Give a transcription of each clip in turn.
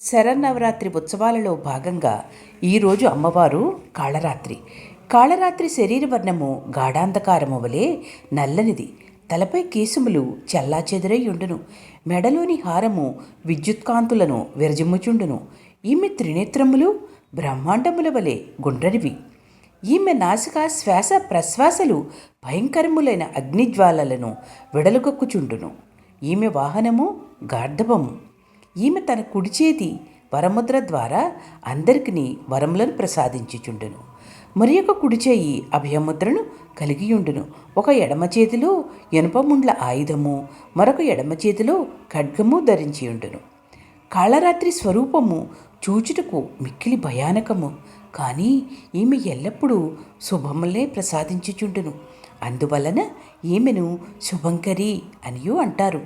శరన్నవరాత్రి ఉత్సవాలలో భాగంగా ఈరోజు అమ్మవారు కాళరాత్రి. కాళరాత్రి శరీర వర్ణము గాఢాంధకారము వలె నల్లనిది. తలపై కేసుములు చెల్లాచెదురై ఉండును. మెడలోని హారము విద్యుత్కాంతులను విరజిమ్ముచుండును. ఈమె త్రినేత్రములు బ్రహ్మాండముల వలె గుండ్రనివి. ఈమె నాసిక శ్వాస ప్రశ్వాసలు భయంకరములైన అగ్నిజ్వాలలను విడలుగొక్కుచుండును. ఈమె వాహనము గార్ధవము. ఈమె తన కుడి చేతి వరముద్ర ద్వారా అందరికిని వరములను ప్రసాదించుచుండును. మరి ఒక కుడి చేయి అభయముద్రను కలిగియుండును. ఒక ఎడమ చేతిలో ఎనుపముండ్ల ఆయుధము మరొక ఎడమ చేతిలో ఖడ్గము ధరించియుండును. కాళరాత్రి స్వరూపము చూచుటకు మిక్కిలి భయానకము. కానీ ఈమె ఎల్లప్పుడూ శుభములే ప్రసాదించుచుండును. అందువలన ఈమెను శుభంకరి అనియూ అంటారు.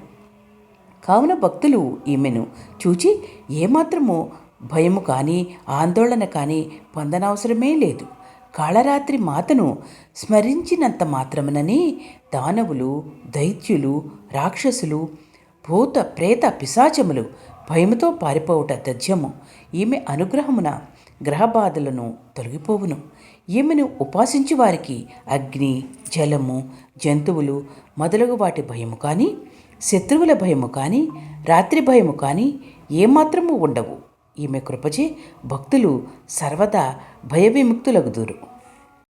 కావున భక్తులు ఈమెను చూచి ఏమాత్రము భయము కానీ ఆందోళన కానీ పొందనవసరమే లేదు. కాళరాత్రి మాతను స్మరించినంత మాత్రమునని దానవులు దైత్యులు రాక్షసులు భూత ప్రేత పిశాచములు భయముతో పారిపోవుట తథ్యము ఈమె అనుగ్రహమున గ్రహబాధలను తొలగిపోవును. ఈమెను ఉపాసించు వారికి అగ్ని జలము జంతువులు మొదలగు వాటి భయము కానీ శత్రువుల భయము కానీ రాత్రి భయము కానీ ఏమాత్రము ఉండవు. ఈమె కృపచే భక్తులు సర్వదా భయవిముక్తులగుదురు.